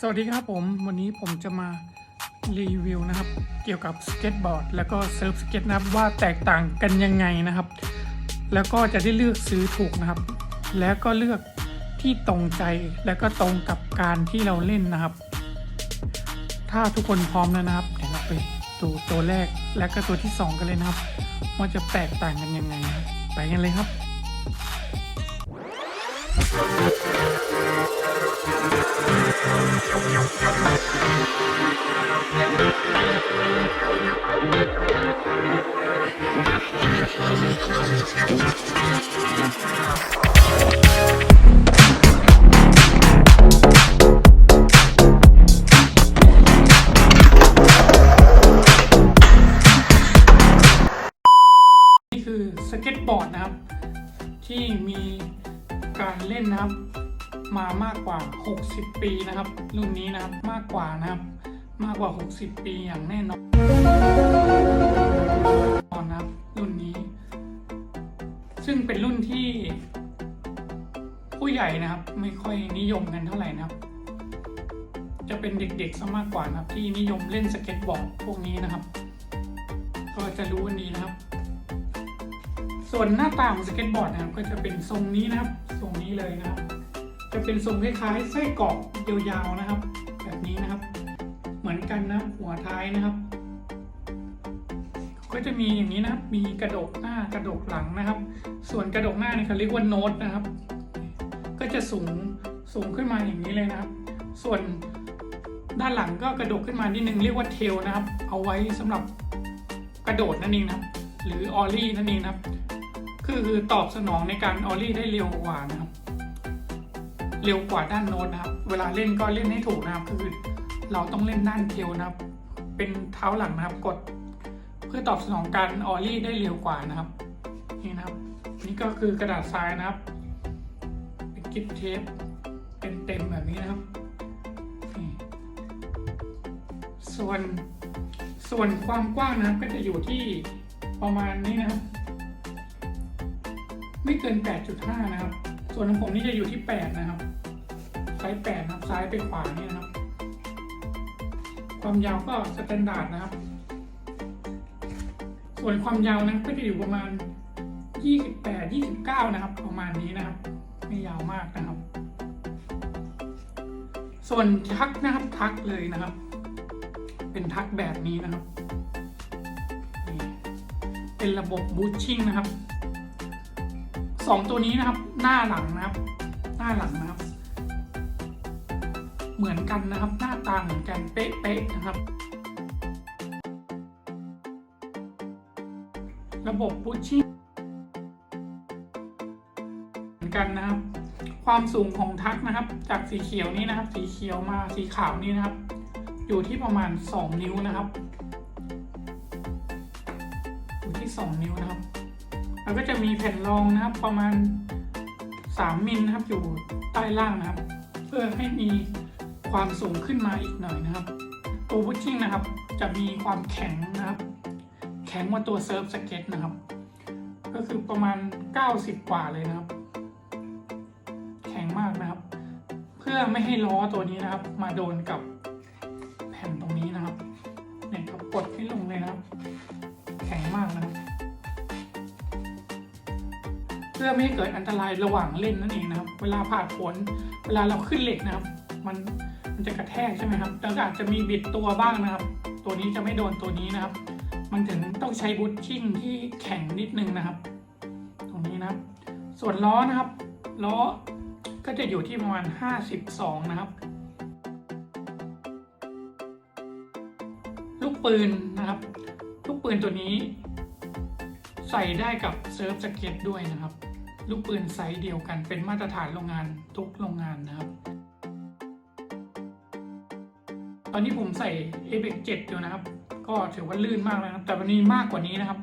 สวัสดีครับผม วันนี้ผมจะมารีวิวนะครับ เกี่ยวกับสเก็ตบอร์ดแล้วก็เซิร์ฟสเก็ตนะครับว่าแตกต่างกันยังไงนะครับ แล้วก็จะได้เลือกซื้อถูกนะครับ แล้วก็เลือกที่ตรงใจแล้วก็ตรงกับการที่เราเล่นนะครับ ถ้าทุกคนพร้อมแล้วนะครับเดี๋ยวเราไปดูตัวแรกและก็ตัวที่สองกันเลยนะครับ ว่าจะแตกต่างกันยังไงนะไปกันเลยครับ นี่คือสเก็ตบอร์ดนะครับ ที่มีการเล่นนะครับ มามากกว่า 60 ปีนะครับ รุ่นนี้นะครับมากกว่านะครับ มากกว่า 60 ปีอย่างแน่นอนนะครับรุ่นนี้ ซึ่งเป็นรุ่นที่ ผู้ใหญ่นะครับ ไม่ค่อยนิยมกันเท่าไหร่นะครับ จะเป็นเด็กๆซะมากกว่านะครับ ที่นิยมเล่นสเก็ตบอร์ดพวกนี้นะครับ ก็จะรู้วันนี้นะครับส่วนหน้าตาของสเก็ตบอร์ดนะครับก็จะเป็นทรงนี้นะครับ ทรงนี้เลยนะครับ จะเป็นทรงคล้ายๆไส้กรอกยาวๆนะครับ แบบนี้นะครับ เหมือนกันนะหัวท้ายนะครับ ก็จะมีอย่างนี้นะครับมีกระดกหน้ากระดกหลังนะครับ ส่วนกระดกหน้าเนี่ยเขาเรียกว่าโน้ตนะครับ ก็จะสูงสูงขึ้นมาอย่างนี้เลยนะครับ ส่วนด้านหลังก็กระดกขึ้นมานิดนึงเรียกว่าเทลนะครับ เอาไว้สำหรับกระโดดนั่นเองนะครับ หรือออลลี่นั่นเองนะครับ คือตอบสนองในการออลลี่ได้เร็วกว่านะครับ เร็วกว่าด้านโน้ตนะครับ เวลาเล่นก็เล่นให้ถูกนะครับ คือเราต้องเล่นด้านเทลนะครับ เป็นเท้าหลังนะครับกด เพื่อตอบสนองการออลลี่ได้เร็วกว่านะครับ นี่นะครับ นี่ก็คือกระดาษทรายนะครับ เป็นกิฟเทปเป็นเต็มแบบนี้นะครับส่วนส่วนความกว้างนะครับก็จะอยู่ที่ประมาณนี้นะครับ ไม่เกิน 8.5 นะครับ ส่วนของผมนี่จะอยู่ที่ 8 นะครับ ส์ 8 นะครับ ซ้ายไปขวาเนี่นะครับ ความยาวก็สแตนดาร์ดนะครับ ส่วนความยาวนะก็จะอยู่ประมาณ 28 29 นะครับ ประมาณนี้นะครับ ไม่ยาวมากนะครับ ส่วนทักนะครับทักเลยนะครับ เป็นทักแบบนี้นะครับ เป็นระบบบูชชิ่งนะครับสองตัวนี้นะครับ หน้าหลังนะครับ หน้าหลังนะครับ เหมือนกันนะครับ หน้าตาเหมือนกันเป๊ะๆนะครับ ระบบพุชชิ่งเหมือนกันนะครับ ความสูงของทักนะครับ จากสีเขียวนี้นะครับ สีเขียวมาสีขาวนี้นะครับ อยู่ที่ประมาณ 2 นิ้วนะครับอยู่ที่ 2 นิ้วนะครับแล้วก็จะมีแผ่นรองนะครับประมาณ 3มิลนะครับอยู่ใต้ล่างนะครับ เพื่อให้มี ความสูงขึ้นมาอีกหน่อยนะครับตัวพุชชิ่งนะครับจะมีความแข็งนะครับ แข็งกว่าตัวเซิร์ฟสเก็ตนะครับ ก็คือประมาณ 90 กว่าเลยนะครับ แข็งมากนะครับ เพื่อไม่ให้ล้อตัวนี้นะครับ มาโดนกับแผ่นตรงนี้นะครับเนี่ยครับกดให้ลงเลยนะครับ แข็งมากนะครับเพื่อไม่ให้เกิดอันตรายระหว่างเล่นนั่นเองนะครับ เวลาผ่าผลเวลาเราขึ้นเหล็กนะครับ มัน มันจะกระแทกใช่ไหมครับ แล้วก็อาจจะมีบิดตัวบ้างนะครับ ตัวนี้จะไม่โดนตัวนี้นะครับ มันถึงต้องใช้บูทชิ่งที่แข็งนิดนึงนะครับ ตรงนี้นะครับ ส่วนล้อนะครับ ล้อก็จะอยู่ที่ประมาณ 52 นะครับ ลูกปืนนะครับ ลูกปืนตัวนี้ ใส่ได้กับเซิร์ฟสเก็ตด้วยนะครับ ลูกปืนไซส์เดียวกันเป็นมาตรฐานโรงงานทุกโรงงานนะครับ อนนี้ผมใส่ a b e x 7อยู่นะครับ ก็ถือว่าลื่นมากแล้วนะครับแต่วันนี้มากกว่านี้นะครับ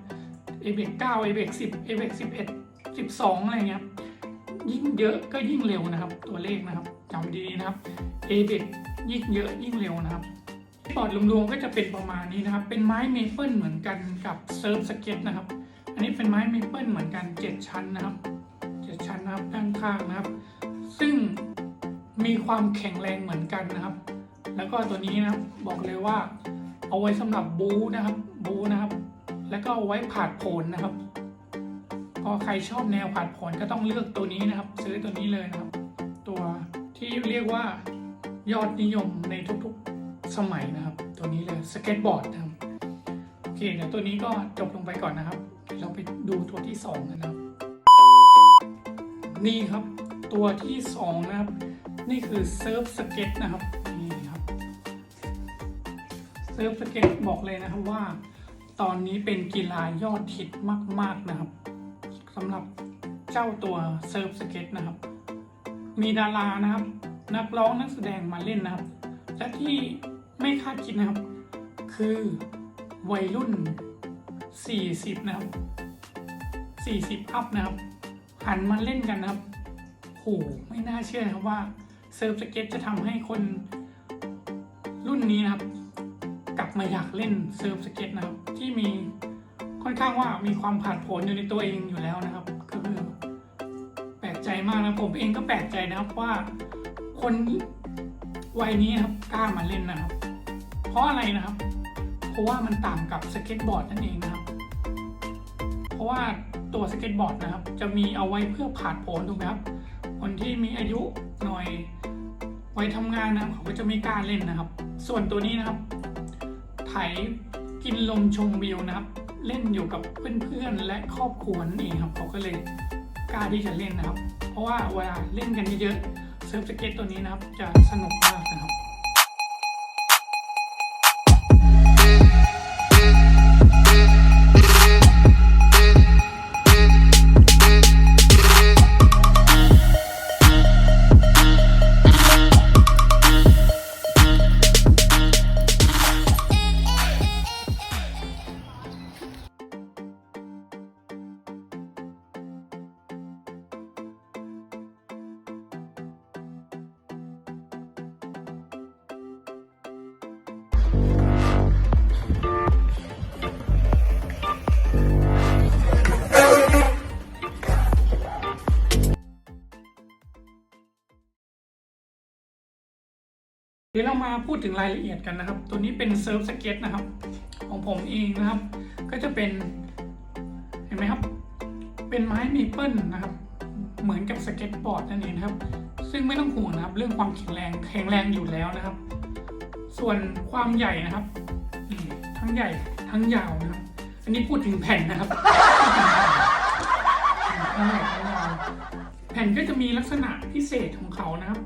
a b e x 9 a b e x 10 a b e x 11 12 อะไรเงี้ยยิ่งเยอะก็ยิ่งเร็วนะครับ ตัวเลขนะครับจำดีๆนะครับ a b e x ยิ่งเยอะยิ่งเร็วนะครับบอร์ดรวมๆก็จะเป็นประมาณนี้นะครับ เป็นไม้เมเปิลเหมือนกันกับเซิร์ฟสเก็ตนะครับ อันนี้เป็นไม้เมเปิลเหมือนกัน 7 ชั้นนะครับ 7 ชั้นนะครับด้านข้างนะครับ ซึ่งมีความแข็งแรงเหมือนกันนะครับ แล้วก็ตัวนี้นะครับบอกเลยว่า เอาไว้สำหรับบูนะครับบูนะครับ แล้วก็เอาไว้ผาดโผนนะครับ ก็ใครชอบแนวผาดโผนก็ต้องเลือกตัวนี้นะครับ ซื้อตัวนี้เลยนะครับ ตัวที่เรียกว่ายอดนิยมในทุกๆสมัยนะครับ ตัวนี้เลยสเก็ตบอร์ดนะครับโอเคเดี๋ยวตัวนี้ก็จบลงไปก่อนนะครับเดี๋ยวเราไปดูตัวที่สองกันนะครับ นี่ครับตัวที่สองนะครับ นี่คือเซิร์ฟสเก็ตนะครับ เซิร์ฟสเก็ตบอกเลยนะครับว่า ตอนนี้เป็นกีฬายอดฮิตมาก ๆนะครับสำหรับเจ้าตัวเซิร์ฟสเก็ตนะครับ มีดารานะครับ นักร้องนักแสดงมาเล่นนะครับและที่ไม่คาดคิดนะครับ คือวัยรุ่น 40 นะครับ 40 อัพนะครับหันมาเล่นกันนะครับโหไม่น่าเชื่อครับว่าเซิร์ฟสเก็ตจะทำให้คนรุ่นนี้นะครับ มาอยากเล่นเซิร์ฟสเก็ตนะครับ ที่มีค่อนข้างว่ามีความผาดโผนอยู่ในตัวเองอยู่แล้วนะครับก็คือแปลกใจมากนะผมเองก็แปลกใจนะครับว่าคนวัยนี้นะครับกล้ามาเล่นนะครับ เพราะอะไรนะครับ เพราะว่ามันต่างกับสเก็ตบอร์ดนั่นเองนะครับ เพราะว่าตัวสเก็ตบอร์ดนะครับ จะมีเอาไว้เพื่อผาดโผนถูกไหมครับ คนที่มีอายุหน่อยวัยทำงานนะครับเขาก็จะไม่กล้าเล่นนะครับ ส่วนตัวนี้นะครับ ไถกินลมชมวิวนะครับ เล่นอยู่กับเพื่อนๆและครอบครัวนั่นเองครับเขาก็เลยกล้าที่จะเล่นนะครับ เพราะว่าเวลาเล่นกันเยอะๆเซิร์ฟสเก็ตตัวนี้นะครับจะสนุกมาก เดี๋ยวเรามาพูดถึงรายละเอียดกันนะครับ ตัวนี้เป็นเซิร์ฟสเก็ตนะครับ ของผมเองนะครับ ก็จะเป็นเห็นไหมครับ เป็นไม้เมเปิลนะครับ เหมือนกับสเก็ตบอร์ดนั่นเองนะครับ ซึ่งไม่ต้องห่วงนะครับ เรื่องความแข็งแรงแข็งแรงอยู่แล้วนะครับ ส่วนความใหญ่นะครับทั้งใหญ่ทั้งยาวนะครับ อันนี้พูดถึงแผ่นนะครับทั้งใหญ่ทั้งยาวแผ่นก็จะมีลักษณะพิเศษของเขานะครับ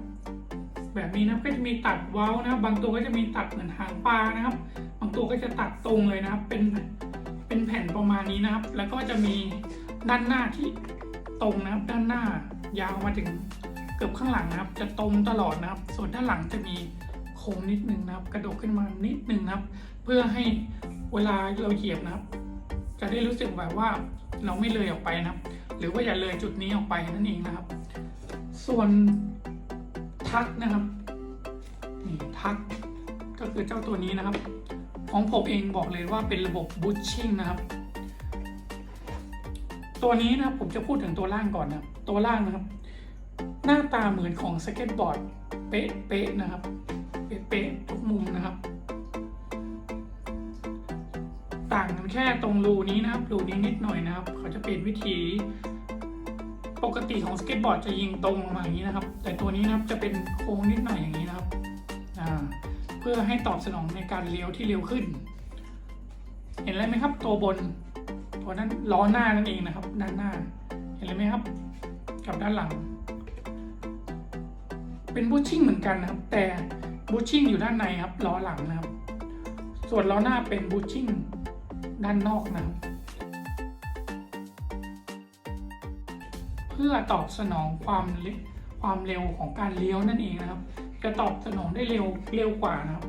แบบนี้นะครับก็จะมีตัดเว้านะครับ บางตัวก็จะมีตัดเหมือนหางปลานะครับ บางตัวก็จะตัดตรงเลยนะครับ เป็นเป็นแผ่นประมาณนี้นะครับ แล้วก็จะมีด้านหน้าที่ตรงนะครับ ด้านหน้ายาวมาถึงเกือบข้างหลังนะครับ จะตรงตลอดนะครับ ส่วนด้านหลังจะมีโค้งนิดนึงนะครับ กระดกขึ้นมานิดนึงนะครับ เพื่อให้เวลาเราเหยียบนะครับ จะได้รู้สึกแบบว่าเราไม่เลยออกไปนะครับ หรือว่าอย่าเลยจุดนี้ออกไปนั่นเองนะครับ ส่วน ทักนะครับนี่ทักก็คือเจ้าตัวนี้นะครับ ของผมเองบอกเลยว่าเป็นระบบบูชชิ่งนะครับ ตัวนี้นะครับผมจะพูดถึงตัวล่างก่อนนะตัวล่างนะครับ หน้าตาเหมือนของสเก็ตบอร์ดเป๊ะๆนะครับเป๊ะๆทุกมุมนะครับ ต่างกันแค่ตรงรูนี้นะครับรูนี้นิดหน่อยนะครับ เขาจะเปลี่ยนวิธี ปกติของสเก็ตบอร์ดจะยิงตรงมาอย่างนี้นะครับ แต่ตัวนี้นะครับจะเป็นโค้งนิดหน่อยอย่างนี้นะครับเพื่อให้ตอบสนองในการเลี้ยวที่เร็วขึ้น เห็นอะไรไหมครับ ตัวบน ตัวนั้นล้อหน้านั่นเองนะครับ ด้านหน้า เห็นเลยไหมครับ กับด้านหลัง เป็นบูชชิ่งเหมือนกันนะครับ แต่บูชชิ่งอยู่ด้านในครับล้อหลังนะครับ ส่วนล้อหน้าเป็นบูชชิ่งด้านนอกนะครับ พื่อตอบสนองความความเร็วของการเลี้ยวนั่นเองนะครับ จะตอบสนองได้เร็วเร็วกว่านะครับ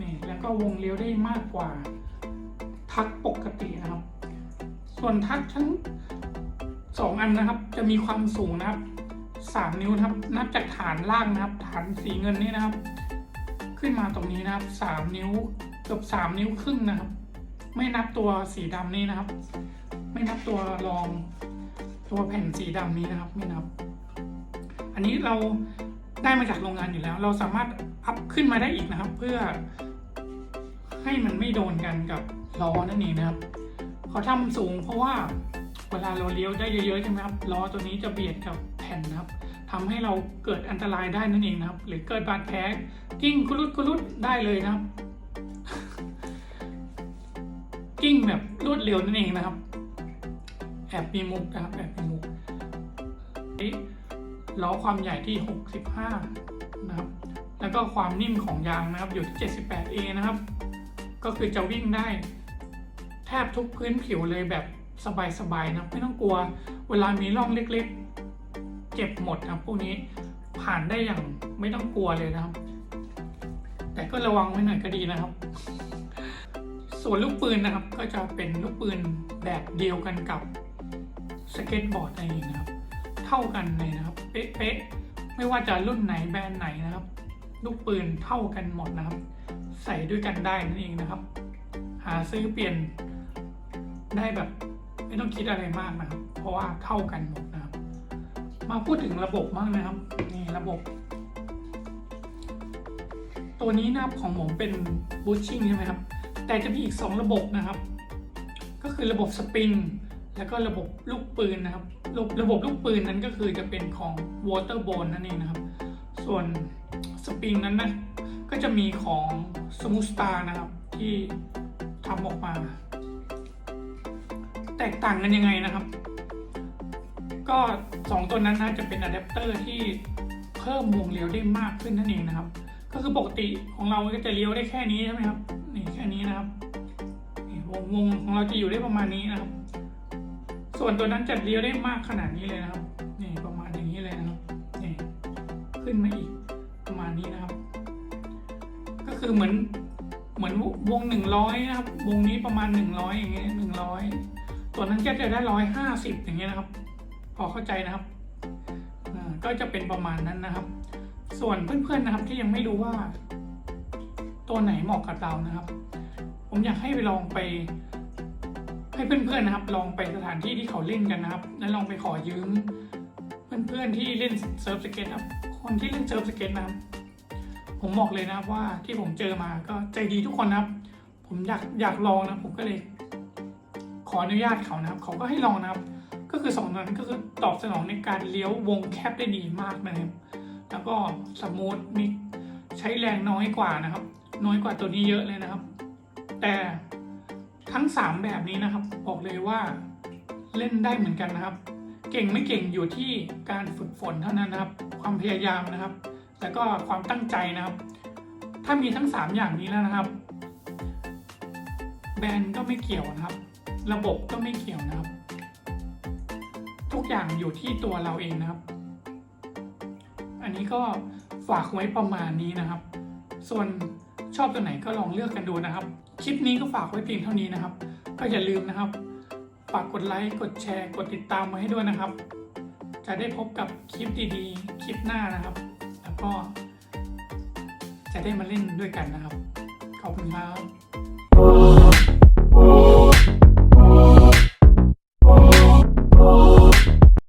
นี่แล้วก็วงเลี้ยวได้มากกว่าทักปกตินะครับ ส่วนทักทั้งสองอันนะครับ จะมีความสูงนะครับสามนิ้วนะครับนับจากฐานล่างนะครับ ฐานสีเงินนี่นะครับ ขึ้นมาตรงนี้นะครับสามนิ้วเกือบสามนิ้วครึ่งนะครับ ไม่นับตัวสีดำนี่นะครับ ไม่นับตัวรอง ตัวแผ่นสีดำนี้นะครับไม่นับ อันนี้เราได้มาจากโรงงานอยู่แล้ว เราสามารถอัพขึ้นมาได้อีกนะครับ เพื่อให้มันไม่โดนกันกับล้อนั่นเองนะครับเขาทำสูงเพราะว่าเวลาเราเลี้ยวได้เยอะๆใช่ไหมครับล้อตัวนี้จะเบียดกับแผ่นนะครับทำให้เราเกิดอันตรายได้นั่นเองนะครับ หรือเกิดบาดแผลกิ้งคุรุดคุรุดได้เลยนะครับ กิ้งแบบรวดเร็วนั่นเองนะครับ แอบมีมุกนะครับแอบมีมุกล้อความใหญ่ที่ 65 นะครับ แล้วก็ความนิ่มของยางนะครับอยู่ที่ 78A นะครับ ก็คือจะวิ่งได้ แทบทุกพื้นผิวเลยแบบสบายๆนะไม่ต้องกลัว เวลามีร่องเล็กๆ เจ็บหมดนะครับพวกนี้ผ่านได้อย่างไม่ต้องกลัวเลยนะครับ แต่ก็ระวังไว้หน่อยก็ดีนะครับ ส่วนลูกปืนนะครับก็จะเป็นลูกปืนแบบเดียวกันกับ สเก็ตบอร์ดนั่นเองนะครับ เท่ากันเลยนะครับ เป๊ะๆไม่ว่าจะรุ่นไหนแบรนด์ไหนนะครับ ลูกปืนเท่ากันหมดนะครับ ใส่ด้วยกันได้นั่นเองนะครับ หาซื้อเปลี่ยนได้แบบไม่ต้องคิดอะไรมากนะครับ เพราะว่าเท่ากันหมดนะครับ มาพูดถึงระบบบ้างนะครับนี่ระบบ ตัวนี้นะครับของผมเป็นบูชชิ่งใช่ไหมครับแต่จะมีอีก 2 ระบบนะครับ ก็คือระบบสปริง แล้วก็ระบบลูกปืนนะครับ ระบบลูกปืนนั้นก็คือจะเป็นของ Waterbone นั่นเองนะครับ ส่วนสปริงนั้นนะก็จะมีของ Smooth Star นะครับที่ทำออกมา แตกต่างกันยังไงนะครับ ก็ 2 ตัวนั้นนะจะเป็นอะแดปเตอร์ที่เพิ่มวงเลี้ยวได้มากขึ้นนั่นเองนะครับ ก็คือปกติของเราก็จะเลี้ยวได้แค่นี้ใช่ไหมครับนี่แค่นี้นะครับวงวงของเราจะอยู่ได้ประมาณนี้นะครับ ส่วนตัวนั้นจะเลี้ยวได้มากขนาดนี้เลยนะครับ นี่ประมาณอย่างนี้เลยนะครับ นี่ขึ้นมาอีกประมาณนี้นะครับ ก็คือเหมือนเหมือนวงหนึ่งร้อยนะครับ วงนี้ประมาณหนึ่งร้อยอย่างเงี้ยหนึ่งร้อยตัวนั้นก็จะได้ร้อยห้าสิบอย่างเงี้ยนะครับ พอเข้าใจนะครับก็จะเป็นประมาณนั้นนะครับ ส่วนเพื่อนๆนะครับที่ยังไม่รู้ว่า ตัวไหนเหมาะกับเรานะครับ ผมอยากให้ไปลองไป ให้เพื่อนๆนะครับ ลองไปสถานที่ที่เขาเล่นกันนะครับ แล้วลองไปขอยืม เพื่อนๆที่เล่นเซิร์ฟสเก็ตครับ คนที่เล่นเซิร์ฟสเก็ตนะครับ ผมบอกเลยนะครับว่าที่ผมเจอมาก็ใจดีทุกคนนะครับ ผมอยากอยากลองนะผมก็เลย ขออนุญาตเขานะครับ เขาก็ให้ลองนะครับ ก็คือสองนั้นก็คือตอบสนองในการเลี้ยววงแคบได้ดีมากนะครับแล้วก็สมูทมีใช้แรงน้อยกว่านะครับ น้อยกว่าตัวนี้เยอะเลยนะครับ แต่ ทั้ง 3 แบบนี้นะครับบอกเลยว่าเล่นได้เหมือนกันนะครับ เก่งไม่เก่งอยู่ที่การฝึกฝนเท่านั้นนะครับ ความพยายามนะครับ แล้วก็ความตั้งใจนะครับ ถ้ามีทั้ง 3 อย่างนี้แล้วนะครับ แบรนด์ก็ไม่เกี่ยวนะครับ ระบบก็ไม่เกี่ยวนะครับ ทุกอย่างอยู่ที่ตัวเราเองนะครับ อันนี้ก็ฝากไว้ประมาณนี้นะครับ ส่วนชอบตัวไหนก็ลองเลือกกันดูนะครับ คลิปนี้ก็ฝากไว้เพียงเท่านี้นะครับ ก็อย่าลืมนะครับ ฝากกดไลค์ กดแชร์ กดติดตามมาให้ด้วยนะครับ จะได้พบกับคลิปดีๆ คลิปหน้านะครับ แล้วก็ จะได้มาเล่นด้วยกันนะครับ ขอบคุณครับ